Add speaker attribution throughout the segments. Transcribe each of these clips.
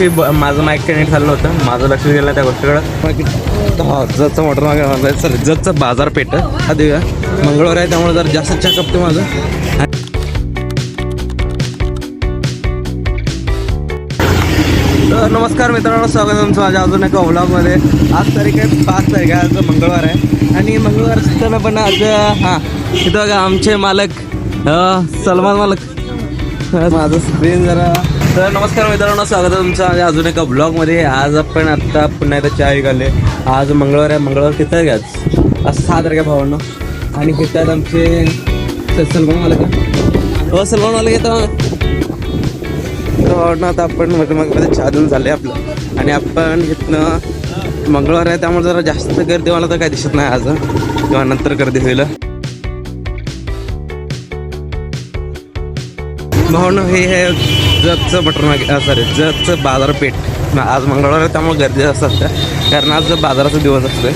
Speaker 1: ब- माझं mic connect झालं होतं माझं लक्ष गेलं त्या गोष्टीकडं. हा जतचं मोटर मागे म्हणलं सर जतचं बाजारपेठ हा देऊया. मंगळवार आहे त्यामुळे जर जास्त चेकअप ते माझं. तर नमस्कार मित्रांनो स्वागत आहे तुमचं माझ्या अजून एका व्लॉगमध्ये आज तारीख आहे पाच तारीख आहे आज मंगळवार आहे. आणि मंगळवार असताना पण आज हां इथं बघा आमचे मालक सलमान मालक. माझं स्क्रीन जरा तर नमस्कार मित्रांनो स्वागत आहे तुमचं आणि अजून एका ब्लॉगमध्ये आज आपण आत्ता पुन्हा एकदा चहा विकाले आज मंगळवार आहे मंगळवार किती घ्याच आज? आज सहा तारखे भावांना. आणि किती आहेत आमचे सलमान वाले का हो सलमान वाले घेतो तर आता आपण मग चहा देऊन झाले आपलं. आणि आपण इथनं मंगळवार आहे त्यामुळे जरा जास्त गर्दी मला तर काही दिसत नाही आज. किंवा नंतर गर्दी होईल. म्हणून हे आहे जतचं बटर मार्केट सॉरी जतचं बाजारपेठ. आज मंगळवार आहे त्यामुळे गर्दी जास्त असते. कारण आज बाजाराचा दिवस असतो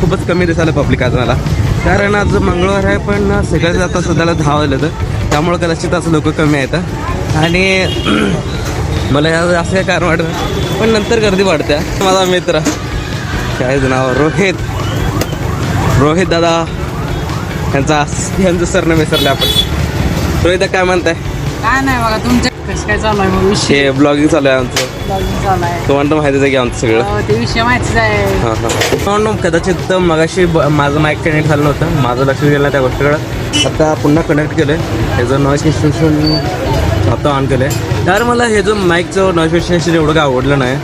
Speaker 1: खूपच कमी दिसायला पब्लिक आज मला. कारण आज मंगळवार आहे पण सगळ्याच आता सध्याला दहा वाजले तर त्यामुळे कदाचित असं लोक कमी आहेत. आणि मला असं काय कारण वाटतं पण नंतर गर्दी वाढते. माझा मित्र. काय नाव रोहित. रोहित दादा. यांचा यांचं सरनं विसरलं आपण. रोहित काय म्हणताय?
Speaker 2: काय नाही बघा तुमच्या कसं काय चालू आहे मग विषय?
Speaker 1: हे ब्लॉगिंग चालू आहे आमचं.
Speaker 2: चालू आहे.
Speaker 1: तुम्हाला तर माहितीच आहे की आमचं सगळं.
Speaker 2: ते विषय माहितीच आहे.
Speaker 1: हां हां. कदाचित मगाशी ब- माझं माईक कनेक्ट झालं नव्हतं. माझं लक्ष गेलं त्या गोष्टीकडं. आता पुन्हा कनेक्ट केलं आहे ह्याचं नॉईस इन्स्टिट्यूशन आता ऑन केलं आहे तर मला हे जो माईकचं नॉईस इन्स्टिट्यूशन एवढं काय आवडलं नाही.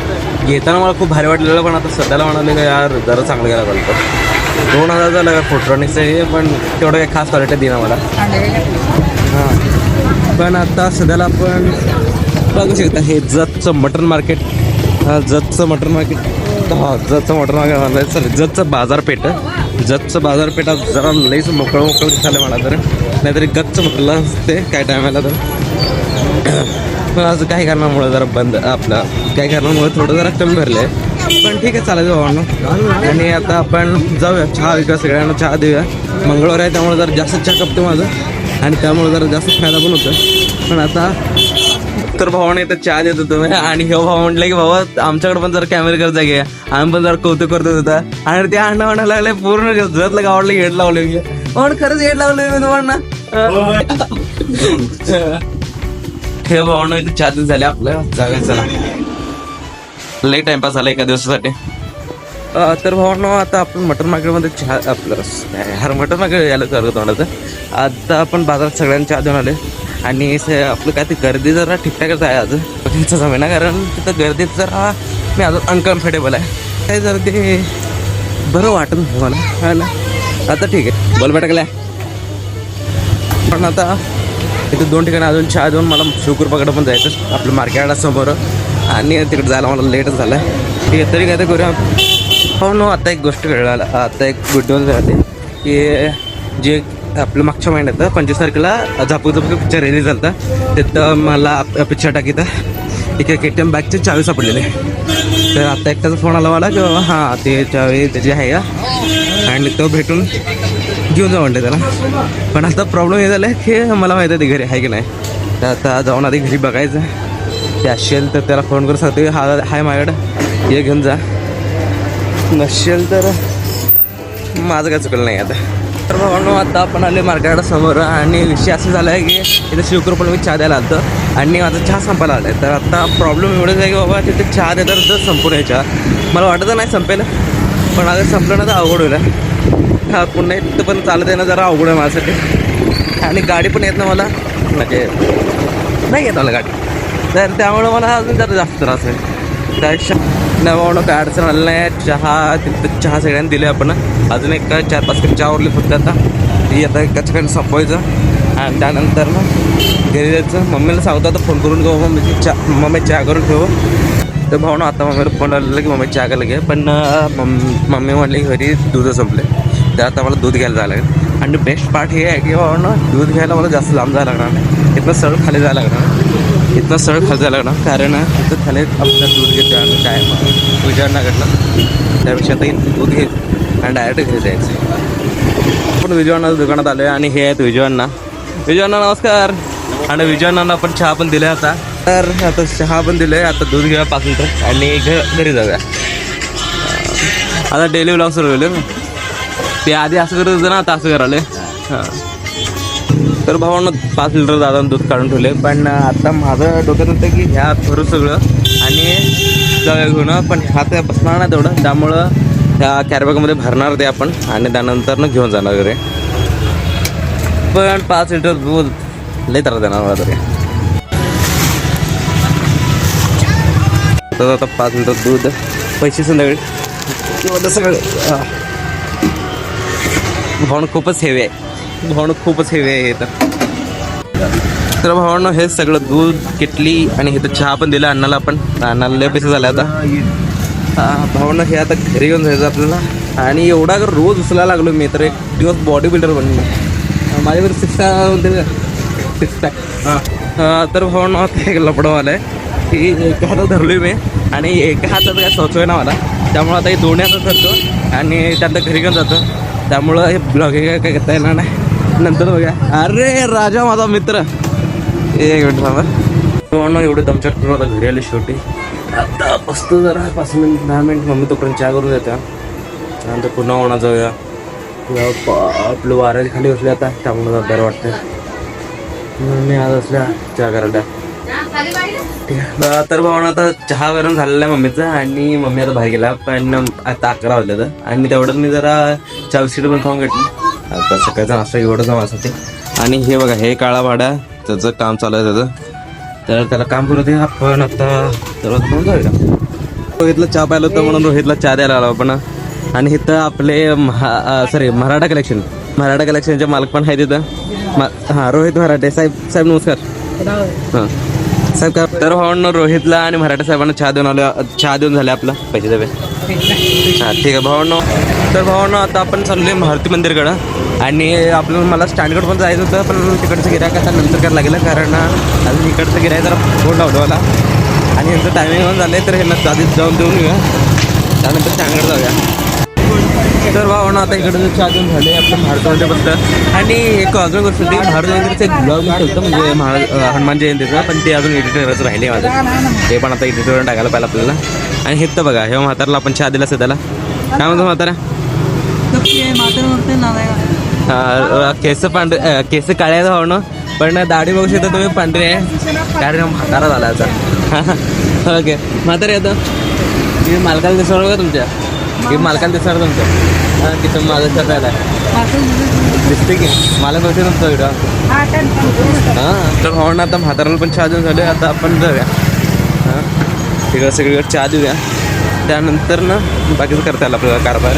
Speaker 1: घेताना मला खूप भारी वाटलेलं पण आता सध्याला म्हणाले का यार जरा चांगलं गेला पाहिजे दोन हजार झालं का फोट्रॉनिक्सचं हे पण तेवढं काही खास क्वालिटी देणं मला. हां. पण आता सध्याला आपण बघू शकता हे जतचं मटन मार्केट. हा जतचं मटन मार्केट. हा जतचं मटन मार्केट म्हणलं सॉरी जतचं बाजारपेठ जतचं बाजारपेठ जरा लईच मोकळं मोकळं दिसायला मला तर नाहीतरी गच्च म्हटलं असते काय टायमाला तर. पण आज काही कारणामुळे जरा बंद आपलं काही कारणामुळे थोडं जरा कमी भरलं आहे पण ठीक आहे चालेल भावांनो. आणि आता आपण जाऊया चहा विका सगळ्यांना चहा देऊया. मंगळवार आहे त्यामुळे जरा जास्त चहा कपते माझं. आणि त्यामुळे जरा जास्त फायदा पण होतो. पण आता तर भावाने तर चहा देत होतो. आणि हे भाऊ म्हटलं की भावा आमच्याकडे पण जर कॅमेरे करत घे आम्ही पण जरा कौतुक करत होता. आणि ते अण्णा म्हणायला लागले पूर्ण जतलं गावाला हेड लावले पण खरंच हेड लावले मी तुम्हाला. हे भावना इथे चहा देत झाले आपल्या जागा चला. लई टाइमपास झाला एका दिवसासाठी. तर भाऊ आता आपण मटन मार्केटमध्ये चहा आपलं हर मटन मार्केट यायला करत होणार आता आपण बाजारात सगळ्यांच्या आधून आले आणि आपलं काय ते गर्दी जरा ठीकठाकच आहे आज. त्यांचं जमेना कारण तिथं गर्दीत जरा मी अजून अनकम्फर्टेबल आहे. काय जरा ते बरं वाटत नाही मला हा ना? आता ठीक आहे. बोल भेटकल्या. पण आता इथे दोन ठिकाणी अजून चहा देऊन मला शिवकृपाकडे पण जायचं आपलं मार्केटला समोर आणि तिकडे जायला मला लेटच झालं आहे ठीक आहे तरी काय ते करूया. हो नो आता एक गोष्ट कळलं. आता एक गुड न्यूज राहते की जे आपलं मागच्या महिन्यात पंचवीस तारखेला झापू झापूक पिक्चर रिलीज झाला तिथं मला पिक्चर टाकीत एक के टी एम बॅगचे चावी सापडलेले. तर आता एकटाचा फोन आला मला की बाबा हां ते चावी त्याची आहे का? आणि तो भेटून घेऊन जाऊ म्हणते त्याला. पण आता प्रॉब्लेम हे झाला आहे की मला माहीत आहे ते घरी आहे की नाही. तर आता जाऊन आधी घरी बघायचं. ते असेल तर त्याला फोन करून सांगतो हा हाय माझ्याकडं. ये घेऊन जा. नसेल तर माझं काय चुकलं नाही आता. तर भावांनो आता आपण आले मार्केट समोर आणि विषय असं झाला आहे की इथे शिवकृपण मी चहा द्यायला आलो आणि माझा चहा संपायला आला आहे तर आता प्रॉब्लेम एवढंच आहे की बाबा तिथे चहा देतात तर संपून आहे चहा मला वाटतं नाही संपेल पण अगर संपलं ना तर अवघड होईल. हा पुन्हा इथं पण चालत येणं जरा अवघड आहे माझ्यासाठी. आणि गाडी पण येत ना मला. म्हणजे नाही येत मला गाडी. तर त्यामुळं मला अजून जरा जास्त त्रास आहे. त्यापेक्षा नवावणं काय अडचण आलं नाही. चहा तिथं चहा सगळ्यांनी दिले आपण. अजून एक काय चार पाच कप चहा उरली फक्त आता. ती आता एकाच ठिकाणी संपवायचं. आणि त्यानंतर ना घरी जायचं. मम्मीला सांगतो आता फोन करून घेऊ मम्मीची चहा मम्मी चहा करून ठेवू. तर भावना आता मम्मीला फोन आलेला की मम्मी चहा घ्यायला घे. पण मम्मी मम्मी म्हणली घरी दूध संपले. तर आता मला दूध घ्यायला जायला लागेल. आणि बेस्ट पार्ट हे आहे की भावना दूध घ्यायला मला जास्त लांब जायला लागणार नाही. इथनं सरळ खाली जायला लागणार इथनं सरळ खाली जायला लागणार. कारण इथं खाली आपलं दूध घेतो आम्ही काय विजयनगरला त्यापेक्षा आता इथं दूध घे आणि डायरेक्ट घरी जायचं. आपण विजयअण्णा दुकानात आलो आहे आणि हे आहेत विजयअण्णा विजयअण्णा नमस्कार. आणि विजयअण्णांना आपण चहा पण दिला होता तर आता चहा पण दिलं आहे आता दूध घेऊया पाच लिटर आणि घरी जाऊया. आता डेली ब्लॉग सुरू होईल ते आधी असं करत होतं ना आता असं करायला. हां. तर भावानं पाच लिटर दादा दूध काढून ठेवले. पण आता माझं डोक्यात होतं की ह्या भरू सगळं आणि जाऊया घेऊन पण ह्या ते बसणार नाही तेवढं. त्यामुळं ह्या कॅरबॅगमध्ये भरणार ते आपण आणि त्यानंतर घेऊन जाणार घरी. पण पाच लिटर दूध लय त्रास देणार मला तरी. तर आता पाच लिटर दूध पैसे संध्याकाळी. तेवढं सगळं. भावणं खूपच हेवी आहे. भावणं खूपच हेवी आहे हे तर. तर भावानं हे सगळं दूध किटली आणि हे तर चहा पण दिलं अण्णाला पण. अण्णाला लय पैसे झाले आता. हा भावनं हे आता घरी घेऊन जायचं आपल्याला. आणि एवढा अगर रोज उचलायला लागलो मी तर एक दिवस बॉडी बिल्डर बनलो माझ्याकडे सिक्स सिक्स पॅक हां. तर भावनं आता एक लपडवाला आहे की एका हातात धरलोय मी आणि एका हातात काय सोचोय ना मला. त्यामुळं आता हे दोन्ही हातात धरतो आणि त्यातलं घरी घेऊन जातो. त्यामुळं हे ब्लॉगिंग काय करता येणार नाही. नंतर बघा अरे राजा माझा मित्र. एक मिनिट थांबा. भावनं एवढे तुमच्या करून आता घरी आले शेवटी. आता बसतो जरा पाच मिनिट दहा मिनिट मम्मी तोपर्यंत चहा करून देत्या त्यानंतर पुन्हा होणार जाऊया. आपलं वाऱ्याच्या खाली बसले आता. त्यामुळे जरा बरं वाटतं मी आज असल्या चहा करायला. ठीक आहे. तर भावना आता चहा गरम झालेला आहे मम्मीचा आणि मम्मी आता बाहेर गेला पण आता अकरा वाजले तर आणि तेवढ्यात मी जरा चहा बिस्किट पण खाऊन घेतली. आता सकाळचा नाश्ता एवढंच माझ्यासाठी आणि हे बघा हे काळा भाडा त्याचं काम चालू आहे त्याचं. तर त्याला काम करू दे आपण आता. म्हणून जाऊया. रोहितला चहा पाहिलं होतं म्हणून रोहितला चहा द्यायला आलो आपण. आणि इथं आपले महा सॉरी मराठा कलेक्शन मराठा कलेक्शनचे मालक पण आहे तिथं हां रोहित मराठे. साहेब साहेब नमस्कार. हां. साहेब का तर हो भावांना रोहितला आणि मराठा साहेबांना चहा देऊन आलो. चहा देऊन झाले आपला. पैसे दबे हां ठीक आहे भावांना तर भावांना आता आपण चाललोय मारुती मंदिरकडं. आणि आपल्याला मला स्टँडकडं पण जायचं होतं पण तिकडचं गिरायक आता नंतर करायला लागलं कारण अजून इकडचं गिरायक जरा फोन लावलं मला. आणि यांचं टायमिंग पण झालं आहे तर ह्यांना आधीच जाऊन देऊन येऊया. त्यानंतर स्टँडकडे जाऊया. तर भावना आता इकडे देऊन झाले आपलं भारतामध्ये बद्दल आणि एक अजून गोष्ट होती जयंतीचं एक ब्लॉग ठेवतो म्हणजे महा हनुमान जयंतीचं पण ते अजून एडिट करायचं राहिले माझं. ते पण आता एडिट करून टाकायला पाहिजे आपल्याला. आणि हे तर बघा हे म्हातारला आपण चहा दिला त्याला. काय म्हणतो म्हातारा? केस पांढरे केस काळे आहेत भावनं पण दाढी बघू शकता तुम्ही पांढरी आहे. कारण म्हातारा झाला आता. ओके. म्हातारा येतं तुम्ही मालकाला दिसणार बघा तुमच्या? हे मालकाला दिसणार तुमच्या हां की तुम्ही माझं शर्टायला दिसते की? मला बघते तुमचा व्हिडिओ हां तर भावना आता म्हाताराला पण चहा देऊन झाले आता आपण जाऊया. हां तिकडं सगळीकडे चहा देऊया. त्यानंतर ना बाकीचं करता येईल आपल्याला कारभार.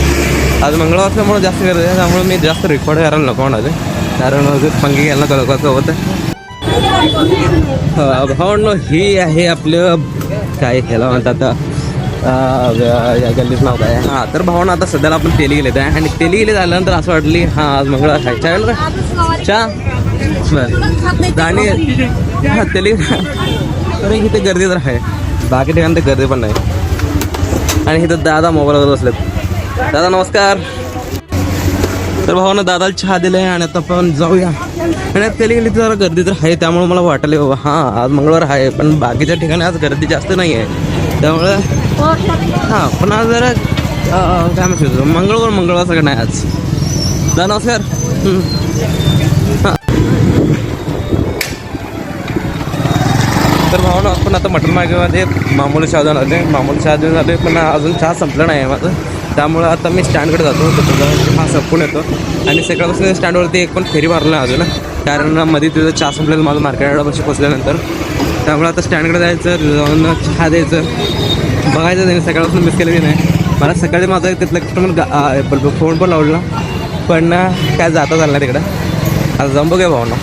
Speaker 1: आज मंगळवार असल्यामुळे जास्त करत आहे त्यामुळे मी जास्त रेकॉर्ड करायला नको म्हणाले कारण पंगी घ्यायला कळकाचं होतं भावनो ही आहे आपलं काय ह्याला म्हणतात या गल्लीत नाव काय? हां तर भावना आता सध्याला आपण तेली गेलेत आहे आणि तेली गेले झाल्यानंतर असं वाटली हां आज मंगळवार आहे. चहा गेलं बरं. आणि हां तेली अरे इथे गर्दी तर आहे. बाकी ठिकाणी तर गर्दी पण नाही. आणि इथं दादा मोबाईलवर बसलेत. दादा नमस्कार. तर भावानं दादाला चहा दिलाय आणि आता आपण जाऊया. आणि तेली गेली तर जरा गर्दी तर आहे त्यामुळे मला वाटले बाबा हां आज मंगळवार आहे पण बाकीच्या ठिकाणी आज गर्दी जास्त नाही आहे त्यामुळं हां पण आज जरा काय म्हणतो मंगळवार मंगळवार सगळं नाही आज. दा नमस्कार. हां. तर भावना आपण आता मटन मार्केटमध्ये मामूली चहा आले मामूली चहा देऊन आले पण अजून चहा संपला नाही आहे माझं. त्यामुळं आता मी स्टँडकडे जातो तर संपून येतो. आणि सकाळपासून स्टँडवरती एक पण फेरी मारलं अजून. कारण मध्ये तिथं चहा संपलेलं माझं मार्केटपाशी पोचल्यानंतर. त्यामुळे आता स्टँडकडे जायचं जाऊन चहा द्यायचं. बघायचं त्यांनी सकाळपासून मिस केलेली नाही. मला सकाळी माझा तिथला कस्टमर फोन पण लावला. पण काय जाता चालणार तिकडं आता जाऊन बघूया भावना.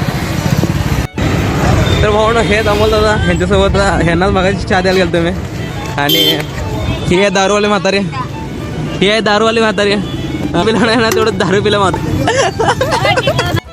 Speaker 1: तर भाऊ हे अमोल दादा ह्यांच्यासोबत ह्यांनाच बघायची चहा द्यायला गेलो मी. आणि ही आहे दारूवाले म्हातारे. ही आहे दारूवाले म्हातारे. पिला नाही ना तेवढं दारू पिला म्हातारे